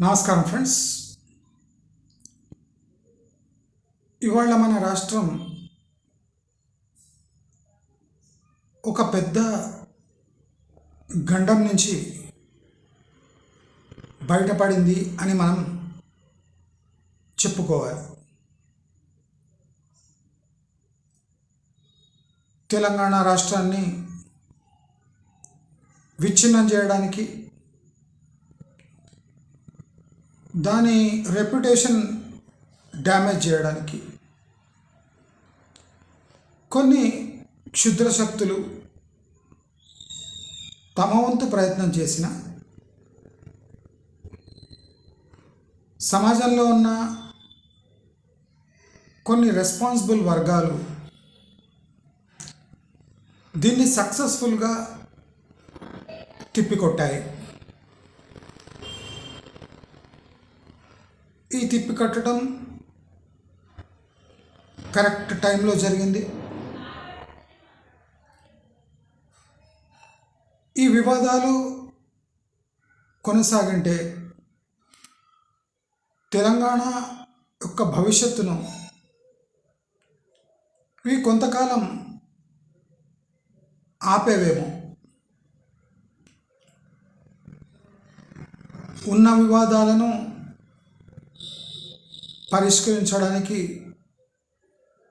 నమస్కారం ఫ్రెండ్స్. ఇవాళ మన రాష్ట్రం ఒక పెద్ద గండం నుంచి బయటపడింది అని మనం చెప్పుకోవాలి. తెలంగాణ రాష్ట్రాన్ని విచ్ఛిన్నం చేయడానికి దాని రెప్యుటేషన్ డ్యామేజ్ చేయడానికి. కొన్ని క్షుద్ర శక్తులు తమ వంతు ప్రయత్నం చేసిన సమాజంలో ఉన్న కొన్ని రెస్పాన్సిబుల్ వర్గాలు దీన్ని సక్సెస్ఫుల్గా తిప్పికొట్టాయి ఈ తిప్పి కట్టడం కరెక్ట్ టైంలో జరిగింది. ఈ వివాదాలు కొనసాగింటే తెలంగాణ యొక్క భవిష్యత్తును ఇవి కొంతకాలం ఆపేవేమో. ఉన్న వివాదాలను పరిష్కరించడానికి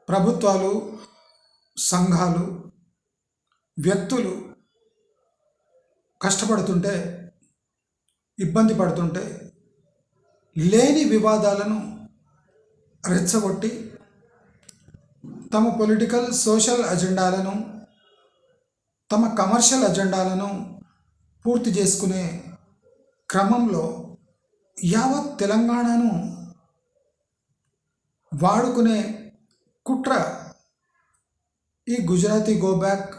ప్రభుత్వాలు సంఘాలు వ్యక్తులు కష్టపడుతుంటే ఇబ్బంది పడుతుంటే లేని వివాదాలను రెచ్చగొట్టి తమ పొలిటికల్ సోషల్ అజెండాలను తమ కమర్షియల్ అజెండాలను పూర్తి చేసుకునే క్రమంలో యావత్ తెలంగాణను వాడుకునే కుట్ర ఈ గుజరాతీ గోబ్యాక్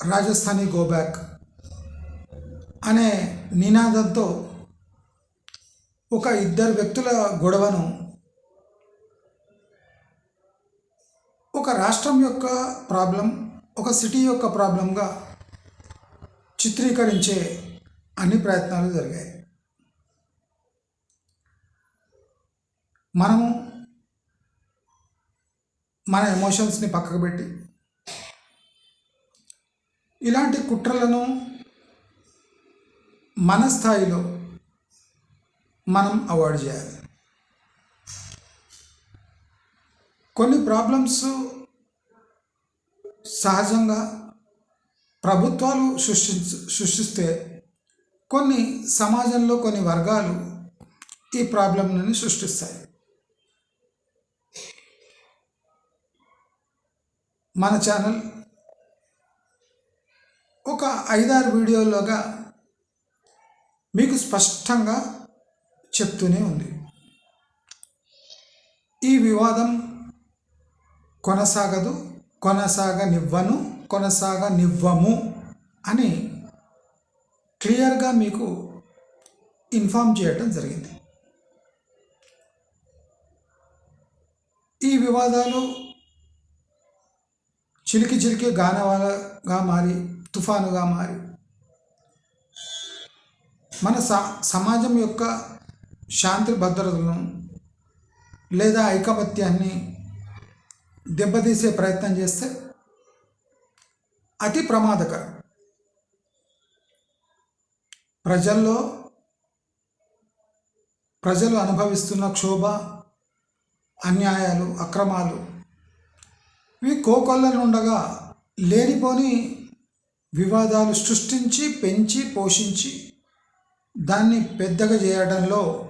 రాజస్థానీ గోబ్యాక్ అనే నినాదంతో ఒక ఇద్దరు వ్యక్తుల గొడవను ఒక రాష్ట్రం యొక్క ప్రాబ్లం ఒక సిటీ యొక్క ప్రాబ్లంగా చిత్రీకరించే అన్ని ప్రయత్నాలు జరిగాయి. మనము మన ఎమోషన్స్ని పక్కకు పెట్టి. ఇలాంటి కుట్రలను మన స్థాయిలో మనం అవాయిడ్ చేయాలి. కొన్ని ప్రాబ్లమ్స్ సహజంగా ప్రభుత్వాలు సృష్టి సృష్టిస్తే కొన్ని సమాజంలో కొన్ని వర్గాలు ఈ ప్రాబ్లంలను సృష్టిస్తాయి. మన ఛానల్ ఒక ఐదారు వీడియోలుగా మీకు స్పష్టంగా చెప్తూనే ఉంది. ఈ వివాదం కొనసాగదు కొనసాగనివ్వను కొనసాగనివ్వము అని క్లియర్గా మీకు ఇన్ఫామ్ చేయటం జరిగింది. ఈ వివాదాలు చిలికి చిలికి గానవాలగా మారి తుఫానుగా మారి. మన స సమాజం యొక్క శాంతి భద్రతలను లేదా ఐకమత్యాన్ని దెబ్బతీసే ప్రయత్నం చేస్తే అతి ప్రమాదకరం. ప్రజల్లో ప్రజలు అనుభవిస్తున్న క్షోభ అన్యాయాలు అక్రమాలు ఇవి కోకొల్లనుండగా లేనిపోని వివాదాలు సృష్టించి పెంచి పోషించి దాన్ని పెద్దగా చేయడంలో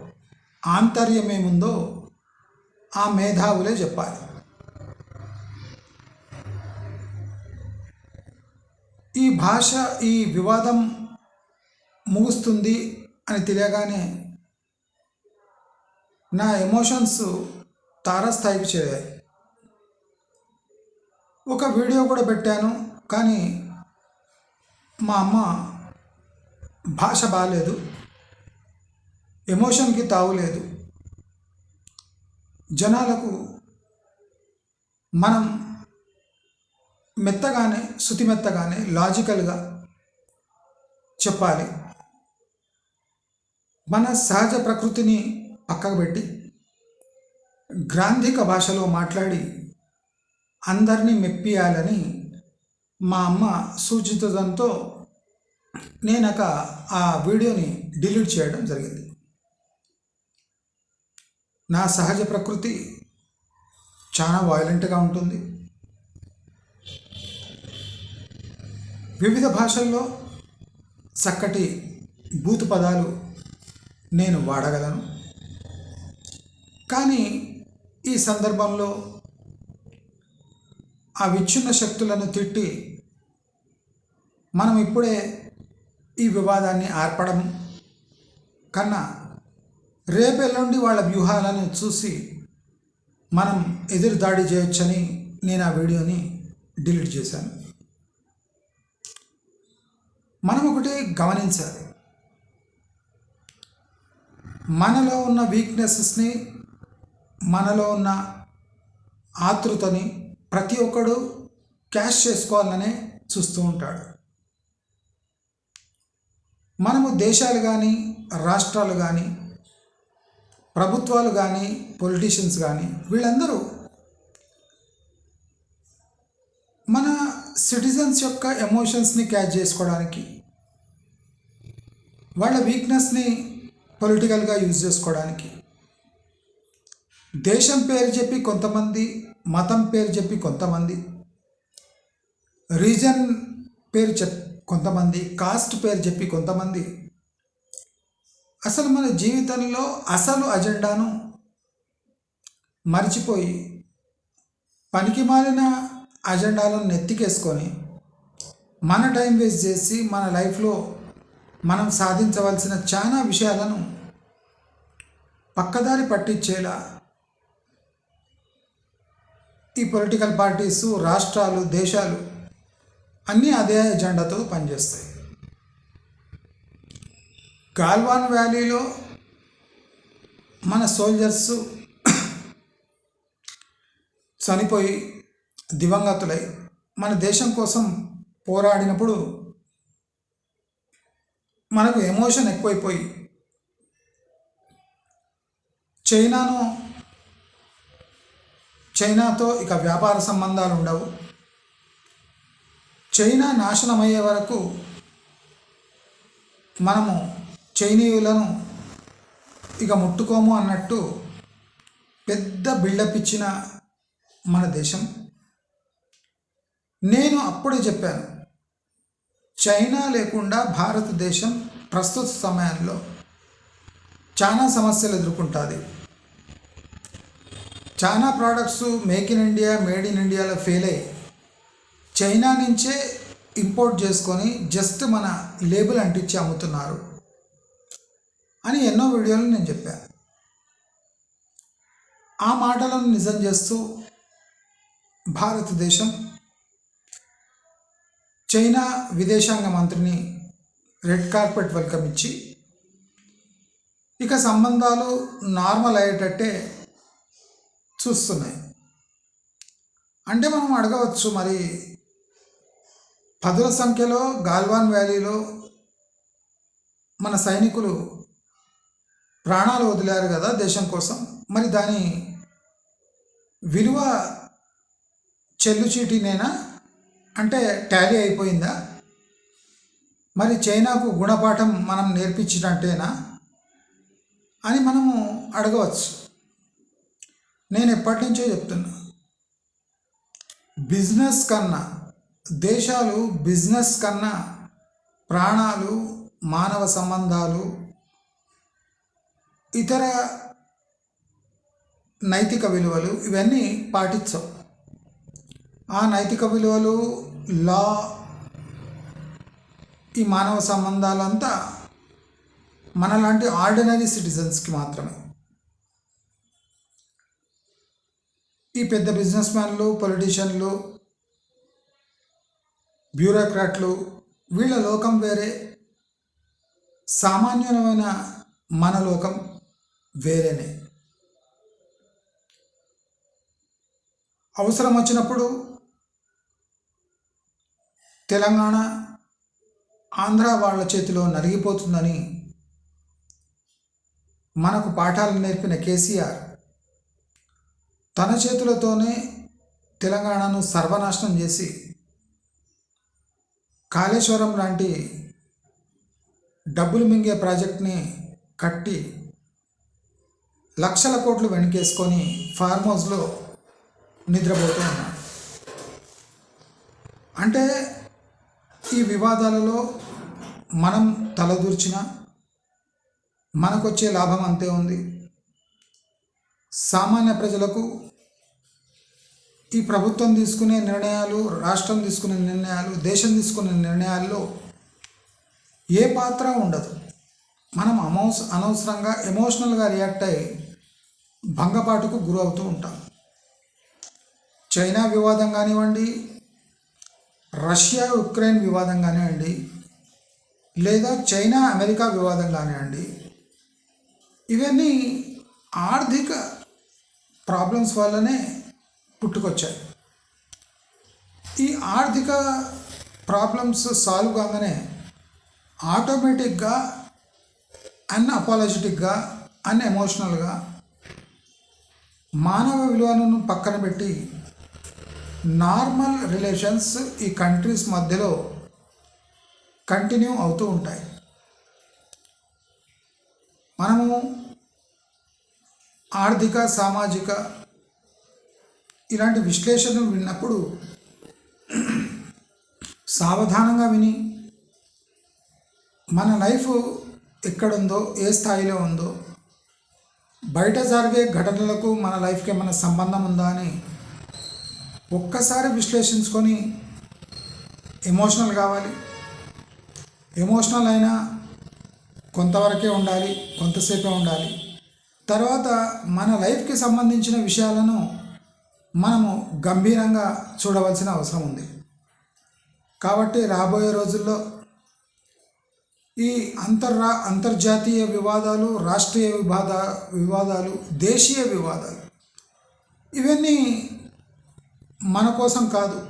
ఆంతర్యం ఏముందో ఆ మేధావులే చెప్పాలి. ఈ భాష ఈ వివాదం ముగుస్తుంది అని తెలియగానే నా ఎమోషన్స్ తారస్థాయికి చేరాయి. ఒక వీడియో కూడా పెట్టాను కానీ మా అమ్మ భాష బాగాలేదు ఎమోషన్కి తావులేదు జనాలకు మనం మెత్తగానే శృతి మెత్తగానే లాజికల్గా చెప్పాలి. మన సహజ ప్రకృతిని పక్కకు పెట్టి గ్రాంధిక భాషలో మాట్లాడి అందరినీ మెప్పియాలని మా అమ్మ సూచితంతో నేనక ఆ వీడియోని డిలీట్ చేయడం జరిగింది. నా సహజ ప్రకృతి చాలా వాయిలెంట్గా ఉంటుంది. వివిధ భాషల్లో చక్కటి భూత పదాలు నేను వాడగలను. కానీ ఈ సందర్భంలో ఆ విచ్ఛిన్న శక్తులను తిట్టి మనం ఇప్పుడే ఈ వివాదాన్ని ఆర్పడం కన్నా రేపెల్లుండి వాళ్ళ వ్యూహాలను చూసి మనం ఎదురు దాడి చేయొచ్చని నేను ఆ వీడియోని డిలీట్ చేశాను. మనం ఒకటి గమనించాలి. మనలో ఉన్న వీక్నెసెస్ని మనలో ఉన్న ఆతృతని ప్రతి ఒక్కడు క్యాష్ చేసుకోవాలనే చూస్తూ ఉంటాడు. మనము దేశాలు కానీ రాష్ట్రాలు కానీ ప్రభుత్వాలు కానీ పొలిటీషియన్స్ కానీ వీళ్ళందరూ మన సిటిజన్స్ యొక్క ఎమోషన్స్ని క్యాచ్ చేసుకోవడానికి వాళ్ళ వీక్నెస్ని పొలిటికల్గా యూజ్ చేసుకోవడానికి దేశం పేరు చెప్పి కొంతమంది మతం పేరు చెప్పి కొంతమంది రీజన్ పేరు చెప్ కొంతమంది కాస్ట్ పేరు చెప్పి కొంతమంది. అసలు మన జీవితంలో అసలు అజెండాను మర్చిపోయి పనికి మాలిన అజెండాలను నెత్తికేసుకొని మన టైం వేస్ట్ చేసి మన లైఫ్లో మనం సాధించవలసిన చాలా విషయాలను పక్కదారి పట్టించేలా ఈ పొలిటికల్ పార్టీస్ రాష్ట్రాలు దేశాలు అన్నీ అదే ఎజెండాతో పనిచేస్తాయి. గాల్వాన్ వ్యాలీలో మన సోల్జర్స్ చనిపోయి దివంగతులై మన దేశం కోసం పోరాడినప్పుడు మనకు ఎమోషన్ ఎక్కువైపోయి చైనాను చైనాతో ఇక వ్యాపార సంబంధాలు ఉండవు. చైనా నాశనం అయ్యే వరకు మనము చైనీయులను ఇక ముట్టుకోము అన్నట్టు పెద్ద బిల్డప్ ఇచ్చిన మన దేశం. నేను అప్పుడే చెప్పాను చైనా లేకుండా భారతదేశం ప్రస్తుత సమయంలో చాలా సమస్యలు ఎదుర్కొంటుంది. చాలా products make in India made in ఇండియాలో ఫెయిల్ అయ్యి చైనా నుంచే ఇంపోర్ట్ చేసుకొని జస్ట్ మన లేబుల్ అంటించి అమ్ముతున్నారు అని ఎన్నో వీడియోలు నేను చెప్పాను ఆ మాటలను నిజం చేస్తూ భారతదేశం చైనా విదేశాంగ మంత్రిని రెడ్ కార్పెట్ వెల్కమ్ ఇచ్చి ఇక సంబంధాలు నార్మల్ అయ్యేటట్టే చూస్తున్నాయి. అంటే మనం అడగవచ్చు మరి పదుల సంఖ్యలో గాల్వాన్ వ్యాలీలో మన సైనికులు ప్రాణాలు వదిలారు కదా దేశం కోసం. మరి దాని విలువ చెల్లుచీటినేనా? అంటే టాలీ అయిపోయిందా? మరి చైనాకు గుణపాఠం మనం నేర్పించినట్టేనా? అని మనము అడగవచ్చు. నేను ఎప్పటి నుంచో చెప్తున్నా. బిజినెస్ కన్నా దేశాలు బిజినెస్ కన్నా ప్రాణాలు మానవ సంబంధాలు ఇతర నైతిక విలువలు ఇవన్నీ పాటించవు. ఆ నైతిక విలువలు లా ఈ మానవ సంబంధాలంతా మనలాంటి ఆర్డినరీ సిటిజన్స్కి మాత్రమే. ఈ పెద్ద బిజినెస్ మ్యాన్లు పొలిటీషియన్లు బ్యూరోక్రాట్లు వీళ్ళ లోకం వేరే. సామాన్యమైన మన లోకం వేరేనే. అవసరం వచ్చినప్పుడు తెలంగాణ ఆంధ్ర వాళ్ళ చేతిలో నలిగిపోతుందని మనకు పాఠాలు నేర్పిన కేసీఆర్ తన చేతులతోనే తెలంగాణను సర్వనాశనం చేసి కాళేశ్వరం లాంటి డబ్బులు మింగే ప్రాజెక్ట్ని కట్టి లక్షల కోట్లు వెనకేసుకొని ఫార్మ్ హౌస్లో నిద్రపోతూ ఉన్నాడు అంటే ఈ వివాదాలలో మనం తలదూర్చిన మనకొచ్చే లాభం అంతే ఉంది. సామాన్య ప్రజలకు ఈ ప్రభుత్వం తీసుకునే నిర్ణయాలు రాష్ట్రం తీసుకునే నిర్ణయాలు దేశం తీసుకునే నిర్ణయాల్లో ఏ పాత్ర ఉండదు. మనం అమౌస్ అనవసరంగా ఎమోషనల్గా రియాక్ట్ అయ్యి భంగపాటుకు గురవుతూ ఉంటాం. చైనా వివాదం కానివ్వండి రష్యా ఉక్రెయిన్ వివాదం కానివ్వండి లేదా చైనా అమెరికా వివాదం కానివ్వండి ఇవన్నీ ఆర్థిక ప్రాబ్లమ్స్ వల్లనే పుట్టుకొచ్చాయి. ఈ ఆర్థిక ప్రాబ్లమ్స్ సాల్వ్ కాగానే ఆటోమేటిక్గా అన్అపాలజెటిక్గా అన్ఎమోషనల్గా మానవ విలువలను పక్కన పెట్టి నార్మల్ రిలేషన్స్ ఈ కంట్రీస్ మధ్యలో కంటిన్యూ అవుతూ ఉంటాయి. మనము ఆర్థిక సామాజిక ఇలాంటి విశ్లేషణలు విన్నప్పుడు సావధానంగా విని మన లైఫ్ ఎక్కడుందో ఏ స్థాయిలో ఉందో బయట జరిగే ఘటనలకు మన లైఫ్కి ఏమైనా సంబంధం ఉందా అని ఒక్కసారి విశ్లేషించుకొని ఎమోషనల్ కావాలి. ఎమోషనల్ అయినా కొంతవరకే ఉండాలి కొంతసేపే ఉండాలి. తర్వాత మన లైఫ్కి సంబంధించిన విషయాలను మనము గంభీరంగా చూడవలసిన అవసరం ఉంది. కాబట్టి రాబోయే రోజుల్లో ఈ అంతర్రా అంతర్జాతీయ వివాదాలు రాష్ట్రీయ వివాద వివాదాలు దేశీయ వివాదాలు ఇవన్నీ మన కోసం కాదు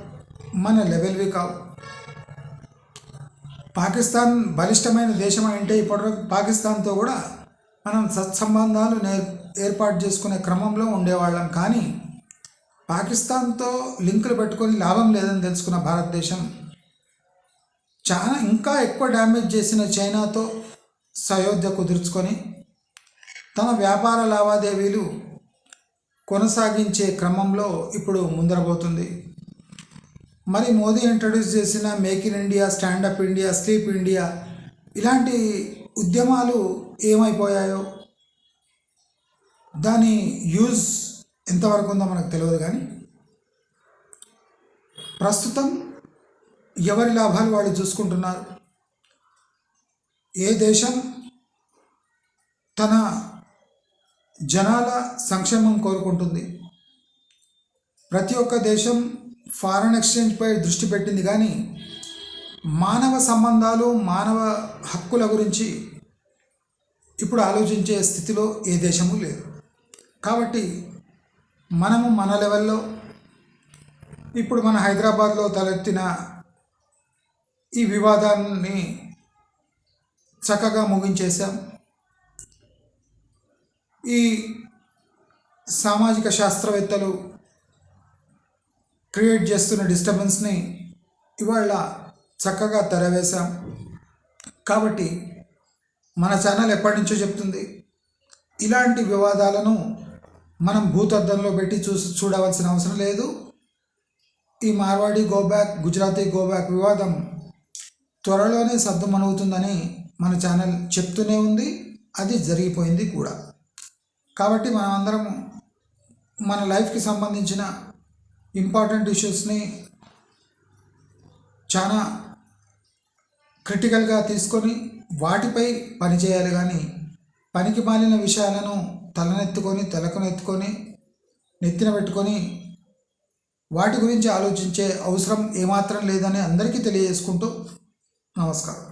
మన లెవెల్వి కావు. పాకిస్తాన్ బలిష్టమైన దేశం అంటే ఇప్పటివరకు పాకిస్తాన్తో కూడా మనం సత్సంబంధాలు నేర్ ఏర్పాటు చేసుకునే క్రమంలో ఉండేవాళ్ళం. కానీ పాకిస్తాన్తో లింకులు పెట్టుకొని లాభం లేదని తెలుసుకున్న భారతదేశం చాలా ఇంకా ఎక్కువ డ్యామేజ్ చేసిన చైనాతో సయోధ్య కుదుర్చుకొని తన వ్యాపార లావాదేవీలు కొనసాగించే క్రమంలో ఇప్పుడు ముందరబోతుంది. మరి మోదీ ఇంట్రడ్యూస్ చేసిన make in India stand up India sleep India ఇలాంటి ఉద్యమాలు ఏమైపోయాయో? దాని యూజ్ ఎంతవరకు ఉందో మనకు తెలియదు కానీ ప్రస్తుతం ఎవరి లాభాలు వాళ్ళు చూసుకుంటున్నారు? ఏ దేశం తన జనాల సంక్షేమం కోరుకుంటుంది? ప్రతి ఒక్క దేశం ఫారెన్ ఎక్స్చేంజ్పై దృష్టి పెట్టింది కానీ మానవ సంబంధాలు మానవ హక్కుల గురించి ఇప్పుడు ఆలోచించే స్థితిలో ఏ దేశము లేదు. కాబట్టి మనము మన లెవెల్లో ఇప్పుడు మన హైదరాబాద్లో తలెత్తిన ఈ వివాదాన్ని చక్కగా ముగించేశాం. ఈ సామాజిక శాస్త్రవేత్తలు క్రియేట్ చేస్తున్న డిస్టర్బెన్స్ని ఇవాళ చక్కగా తెరవేశాం. కాబట్టి మన ఛానల్ ఎప్పటి నుంచో చెప్తుంది ఇలాంటి వివాదాలను మనం భూతద్దంలో పెట్టి చూసి చూడవలసిన అవసరం లేదు. ఈ మార్వాడి గోబ్యాక్ గుజరాతీ గోబ్యాక్ వివాదం త్వరలోనే సద్దుమణుగుతుందని మన ఛానల్ చెప్తూనే ఉంది. అది జరిగిపోయింది కూడా. కాబట్టి మనం అందరం మన లైఫ్కి సంబంధించిన ఇంపార్టెంట్ ఇష్యూస్ని చాలా క్రిటికల్గా తీసుకొని వాటిపై పనిచేయాలి కానీ పనికి మాలిన విషయాలను తలనెత్తుకొని తలకునెత్తుకొని నెత్తిన పెట్టుకొని వాటి గురించి ఆలోచించే అవసరం ఏమాత్రం లేదని అందరికీ తెలియజేసుకుంటూ నమస్కారం.